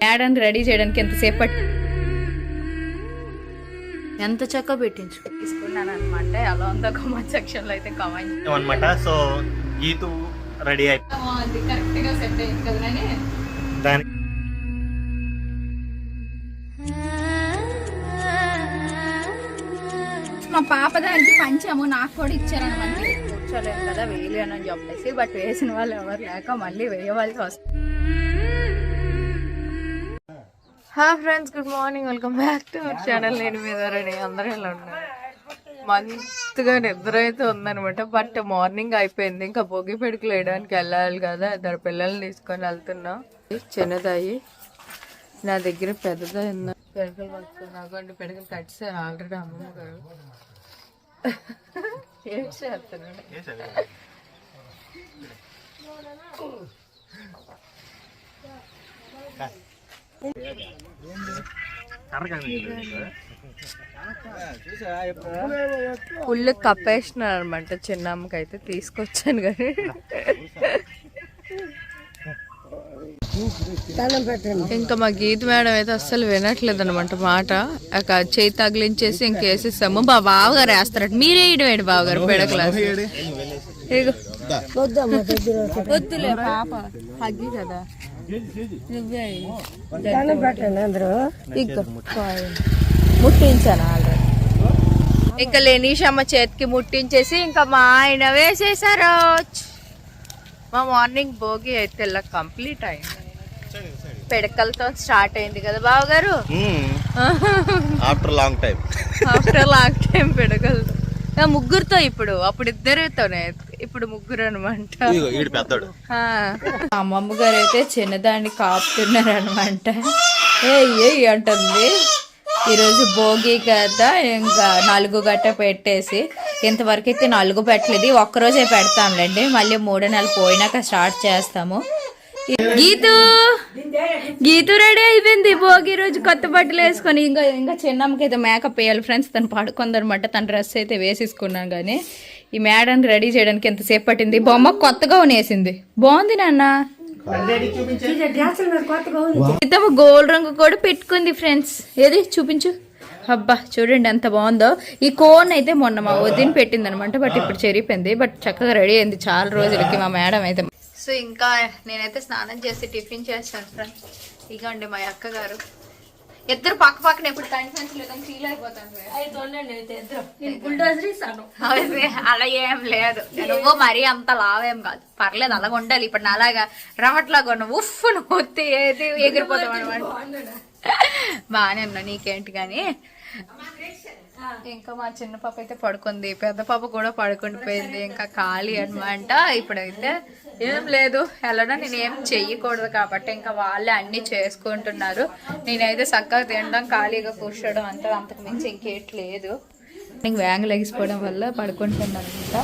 Madam ready చేయడానికి ఎంతసేపు పట్టి ఎంత చక్కగా పెట్టించు. తీసుకున్నాను అనమాట ఎలా ఉందో కామెంట్ సెక్షన్లో అయితే కామెంట్ అనమాట సో గీతు రెడీ అయిపోయి కరెక్ట్గా సెట్ అయింది కదా దాని మా పాప దానికి పంచాము నాకు కూడా ఇచ్చారనమాట కూర్చోలేదు కదా వేయలేను అని చెప్పేసి బట్ వేసిన వాళ్ళు ఎవరు లేక మళ్ళీ వేయవలసి వస్తుంది. Hi friends good morning welcome back to our channel నేను మీద రెడీ అందరూ ఎలా ఉన్నారు? మంత్గా నిద్ర అయితే ఉందనమాట బట్ మార్నింగ్ అయిపోయింది. ఇంకా భోగి పెడుకులు వేయడానికి వెళ్ళాలి కదా. ఇద్దరు పిల్లల్ని తీసుకొని వెళ్తున్నాం. చిన్నదాయి నా దగ్గర పెద్దదాయి ఉంది పెడకలు పట్టుకున్నాకండి పెడకలు కట్టారు ఆల్రెడీ అమ్మమ్మ గారు. ఏం చేస్తున్నాడు? ఫుల్ కప్పేసినారు అనమాట చిన్నమ్మకి అయితే తీసుకొచ్చాను కానీ. ఇంకా మా గీత మేడం అయితే అస్సలు వినట్లేదు అనమాట మాట. ఒక చేయి తగిలించేసి ఇంకేసేసాము మా బావగారు వేస్తారట. మీరే వేయడం బావగారు పెడకలాస్ క్లాస్ వద్దులే పాప. హగ్గి కదా. నువ్వే ఎయ్యి. ఇగో. ముట్టించాను ఆల్రెడీ ఇంకా లేనీషమ్మ చేతికి ముట్టించేసి ఇంకా మా ఆయన వేసేసారు మా మార్నింగ్ భోగి అయితే ఇలా కంప్లీట్ అయింది. పిడకలతో స్టార్ట్ అయింది కదా బావగారు? After long time after long time పిడకలతో. ముగ్గురుతో ఇప్పుడు అప్పుడు ఇద్దరితోనే. ఇప్పుడు ముగ్గురు అనమాట అమ్మమ్మ గారు అయితే చిన్నదాన్ని కాపుతున్నారు అనమాట ఏ ఏ అంటుంది. ఈరోజు భోగి కదా ఇంకా నలుగు గట్ట పెట్టేసి ఇంతవరకు అయితే నలుగు పెట్టలేదు. ఒక్కరోజే పెడతాంలేండి. మళ్ళీ మూడో నెలలు పోయినాక స్టార్ట్ చేస్తాము. గీతు గీతు రెడీ అయిపోయింది. భోగి రోజు కొత్త బట్టలు వేసుకొని ఇంకా ఇంకా చిన్నమ్మకి అయితే మేకప్ వేయాలి ఫ్రెండ్స్ తను పడుకుందనమాట తన డ్రెస్ అయితే వేసేసుకున్నాను కానీ ఈ మేడం రెడీ చేయడానికి ఎంతసేపు పట్టింది? బొమ్మ కొత్తగా ఉనేసింది. బాగుంది నాన్న. ఇతము గోల్డ్ రంగు కూడా పెట్టుకుంది ఫ్రెండ్స్ ఏది? చూపించు. అబ్బా చూడండి ఎంత బాగుందో. ఈ కోన్ అయితే మొన్న మా వదిన పెట్టింది అనమాట బట్ ఇప్పుడు చెరిపోయింది. బట్ చక్కగా రెడీ అయింది. చాలా రోజులకి మా మేడం అయితే సో ఇంకా నేనైతే స్నానం చేసి టిఫిన్ చేస్తాను ఫ్రెండ్స్. ఇగండి మా అక్క గారు ఇద్దరు పక్క పక్కన ఎప్పుడు కనిపించ లేదని ఫీల్ అయిపోతాను అలా ఏం లేదు. నువ్వు మరీ అంత లావేం కాదు. పర్లేదు అలాగ ఉండాలి. ఇప్పుడు నా అలాగా రవట్లాగా ఉన్న ఉఫ్ నువ్వు ఏది ఎగిరిపోతాం అనమాట బాగానే ఉన్నా నీకేంటి కానీ? ఇంకా మా చిన్న పాప అయితే పడుకుంది. పెద్ద పాప కూడా పడుకుండిపోయింది. పోయింది ఇంకా ఖాళీ అనమాట ఇప్పుడైతే ఏం లేదు. వెళ్ళడం నేను ఏం చెయ్యకూడదు కాబట్టి ఇంకా వాళ్ళే అన్ని చేసుకుంటున్నారు. నేనైతే చక్కగా తినడం ఖాళీగా కూర్చోవడం అంతా అంతకు మించి ఇంకేట్ లేదు. నేను వ్యాంగ్ లెగిసిపోవడం వల్ల పడుకుంటున్నాను అనమాట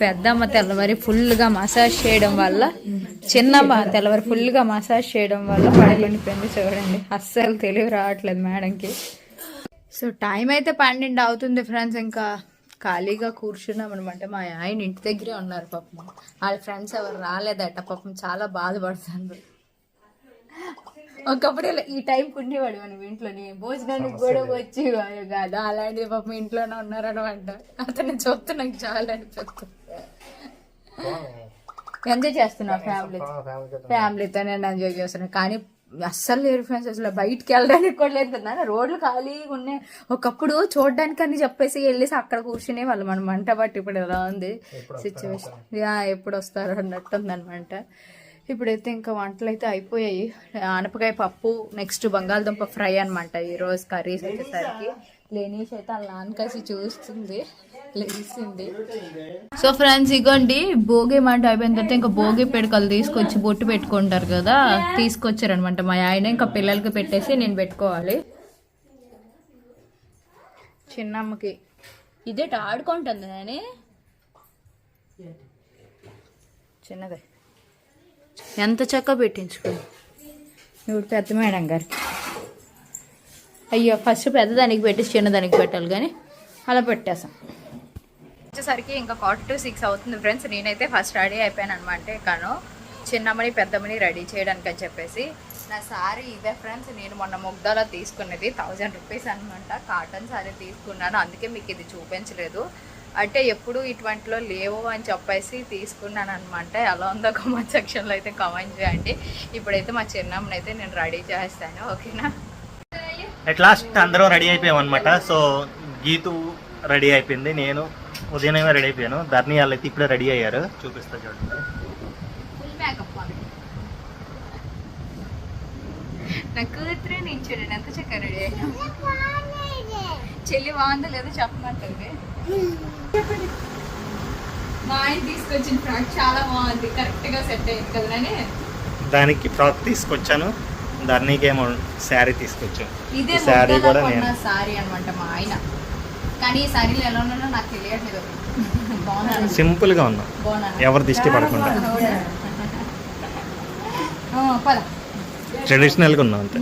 పెద్దమ్మ తెల్లవారి ఫుల్గా మసాజ్ చేయడం వల్ల చిన్నమ్మ తెల్లవారి ఫుల్గా మసాజ్ చేయడం వల్ల పడుకుండిపోయింది చూడండి. అస్సలు తెలివి రావట్లేదు మేడంకి. సో టైం అయితే పన్నెండు అవుతుంది ఫ్రెండ్స్ ఇంకా ఖాళీగా కూర్చున్నాం అనమాట మా ఆయన ఇంటి దగ్గరే ఉన్నారు పాపం. వాళ్ళ ఫ్రెండ్స్ ఎవరు రాలేదట. పాపం చాలా బాధపడుతున్నారు ఒకప్పుడు ఇలా ఈ టైం ఉండేవాడు మనం ఇంట్లోని. భోజనానికి కూడా వచ్చేవాడు కాదు. అలాంటిది పాపం ఇంట్లోనే ఉన్నారనమాట అతను చూస్తే నాకు చాలా అనిపిస్తుంది. ఎంజాయ్ చేస్తున్నా ఫ్యామిలీ ఫ్యామిలీతో నేను ఎంజాయ్ చేస్తున్నా. కానీ అస్సలు లేరు ఫ్రెండ్స్ అసలు బయటికి వెళ్ళడానికి కూడా లేదు కదా. రోడ్లు ఖాళీగా ఉన్నాయి. ఒకప్పుడు చూడడానికి అని చెప్పేసి వెళ్ళేసి అక్కడ కూర్చునే వాళ్ళం అనమాట బట్ ఇప్పుడు ఎలా ఉంది? సిచ్యువేషన్ ఎప్పుడు వస్తారు అన్నట్టు ఉందన్నమాట ఇప్పుడైతే ఇంకా వంటలు అయితే అయిపోయాయి. ఆనపకాయ పప్పు నెక్స్ట్ బంగాళదుంప ఫ్రై అనమాట ఈ రోజు కర్రీస్ వచ్చేసరికి. లేనీష్ అయితే వాళ్ళ నాన్నకేసి చూస్తుంది లేచింది. సో ఫ్రెండ్స్ ఇగోండి భోగి మంట అయిపోయిన తర్వాత ఇంకా భోగి పిడకలు తీసుకొచ్చి బొట్టు పెట్టుకుంటారు కదా తీసుకొచ్చారనమాట మా ఆయన ఇంకా పిల్లలకి పెట్టేసి నేను పెట్టుకోవాలి. చిన్నమ్మకి. ఇదేట ఆడుకుంటుంది నాని. చిన్నదే. ఎంత చక్కగా పెట్టించుకో. ఇప్పుడు పెద్ద మేడం గారికి. అయ్యో ఫస్ట్ పెద్దదానికి పెట్టి చిన్నదానికి పెట్టాలి కానీ అలా పెట్టేసాం వచ్చేసరికి ఇంకా క్వార్టర్ టు సిక్స్ అవుతుంది ఫ్రెండ్స్. నేనైతే ఫస్ట్ రెడీ అయిపోయాను అనమాట కాను చిన్నమ్మని పెద్దమ్మని రెడీ చేయడానికి అని చెప్పేసి. నా శారీ ఇదే ఫ్రెండ్స్. నేను మొన్న ముగ్దాలో తీసుకున్నది థౌజండ్ రూపీస్ అనమాట కాటన్ శారీ తీసుకున్నాను. అందుకే మీకు ఇది చూపించలేదు. అంటే ఎప్పుడు ఇటువంటిలో లేవు అని చెప్పేసి తీసుకున్నాను అనమాట ఎలా ఉందో కామెంట్ సెక్షన్లో అయితే కామెంట్ చేయండి. ఇప్పుడైతే మా చిన్నమ్మని అయితే నేను రెడీ చేస్తాను. ఓకేనా? అట్ లాస్ట్ అందరం రెడీ అయిపోయాం అనమాట సో గీతు రెడీ అయిపోయింది నేను ఉదయమే రెడీ అయిపోయాను. ధర్ని వాళ్ళు అయితే ఇప్పుడే రెడీ అయ్యారు. చూపిస్తా చూడండి. నా కూతురే నేను చూడండి ఎంత చక్కగా రెడీ అయినా చెల్లి బాగుందో లేదో చెప్పమంటుంది మా ఆయన తీసుకొచ్చిన ఫ్రాక్ చాలా బాగుంది కరెక్ట్గా సెట్ అయింది కదనని దానికి ఫ్రాక్ తీసుకొచ్చాను. ధర్నీకి ఏమో శారీ ఇదే ఈ శారీ కూడా నేను సారీ అనమాట మా ఆయన. కానీ ఈ సారీలు ఎలా ఉన్నానో నాకు తెలియట్లేదు. బాగున్నాను సింపుల్గా ఉన్నాం. ఎవరి దిష్టి పడకుండా. ట్రెడిషనల్గా ఉన్నాం అంతే.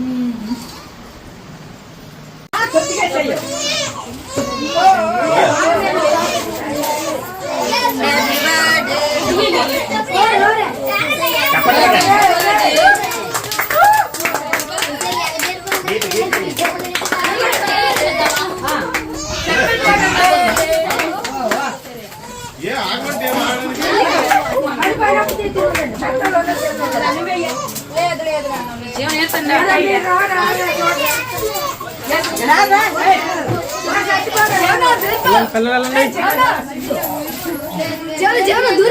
Jangan jangan dulu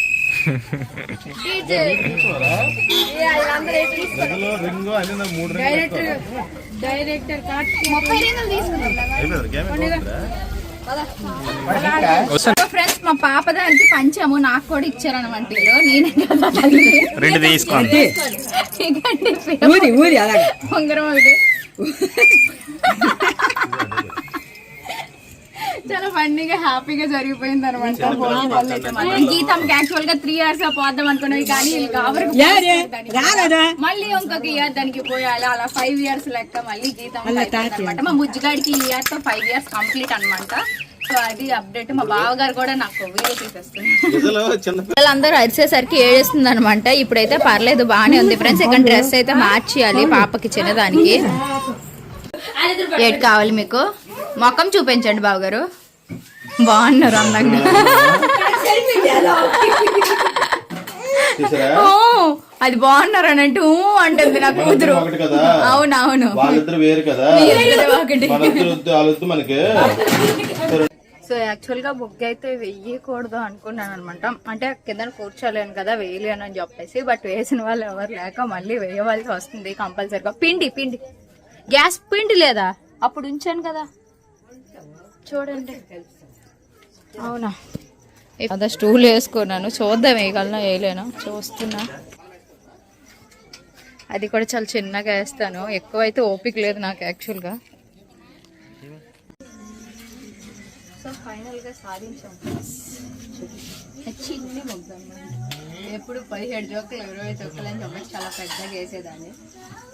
ఫ్రెండ్స్ మా పాప దానికి పంచాము నాకు కూడా ఇచ్చారనమాట వీళ్ళు. నేనే. రెండు తీసుకోండి ఉంగరం ఒకటి చాలా ఫన్నీగా హ్యాపీగా జరిగిపోయింది అనమాట గీతంకి యాక్చువల్గా త్రీ ఇయర్స్ పోద్దాం అనుకున్నవి కానీ మళ్ళీ ఇంకొక ఇయర్ దానికి పోయాలి? అలా ఫైవ్ ఇయర్స్ లెక్క మళ్ళీ గీతం అనమాట మా బుజ్జిగాడికి ఈ ఇయర్తో ఫైవ్ ఇయర్స్ కంప్లీట్ అన్నమాట. సో అది అప్డేట్ మా బావగారు కూడా నాకు వీడియో తీసేస్తుంది పిల్లలందరూ అరిసేసరికి ఏడుస్తుంది అనమాట ఇప్పుడైతే పర్లేదు బాగానే ఉంది ఫ్రెండ్స్ ఇక్కడ డ్రెస్ అయితే మార్చేయాలి పాపకి చిన్నదానికి. ఏటి కావాలి మీకు? మొఖం చూపించండి బావగారు. బాగున్నారు అందంగా ఓ, అది బాగున్నారు అని అంటే ఊ అంటుంది నా కూతురు. ఒకటి కదా? అవునవును. వాళ్ళిద్దరు వేరు కదా? ఇద్దరు ఒకటి. వాళ్ళిద్దరు వద్దు వాళ్ళొద్దు మనకి. సో యాక్చువల్గా బుక్ అయితే వెయ్యకూడదు అనుకున్నాను అనమాట అంటే కింద కూర్చోలేను కదా వేయలేను అని చెప్పేసి బట్ వేసిన వాళ్ళు ఎవరు లేక మళ్ళీ వేయవలసి వస్తుంది కంపల్సరీగా. పిండి పిండి. గ్యాస్ పిండి లేదా? అప్పుడు ఉంచాను కదా. చూడండి. అవునా? అదే స్టూల్ వేసుకున్నాను. చూద్దాం వేయగలనా వేయలేనా. చూస్తున్నా. అది కూడా చాలా చిన్నగా వేస్తాను. ఎక్కువ అయితే ఓపిక లేదు నాకు యాక్చువల్గా. సో ఫైనల్గా సాధించాం. చిన్ని ముగ్గు. ఎప్పుడు పదిహేడు జోకులు ఇరవై జోకులు అని చెప్పి చాలా పెద్దగా వేసేదాన్ని.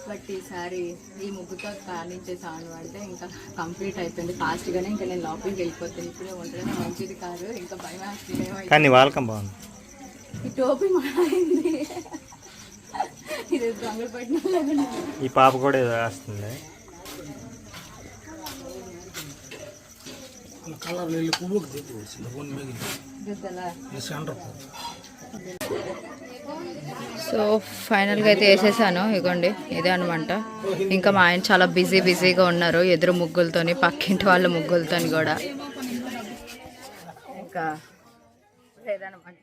బట్ ఈసారి ఈ ముగ్గుతో కానించే సాంగ్ పడితే ఇంకా కంప్లీట్ అయిపోయింది. ఫాస్ట్గానే ఇంకా నేను లోపలికి వెళ్ళిపోతాను. ఇప్పుడే ఉండడం మంచిది కాదు. ఇంకా భయం కానీ వాళ్ళకం బాగుంది. ఈ టోపీ మారింది. ఇది దొంగలు పట్టిన ఈ పాప కూడా ఏదో వేస్తుంది. కలర్ వెళ్ళి పువ్వుకి ఈ సెంటర్ సో ఫైనల్గా అయితే వేసేసాను ఇగోండి ఇదే అనమాట ఇంకా మా ఆయన చాలా బిజీ బిజీగా ఉన్నారు ఎదురు ముగ్గులతోని పక్కింటి వాళ్ళ ముగ్గులతోని కూడా. ఇంకా లేదనమాట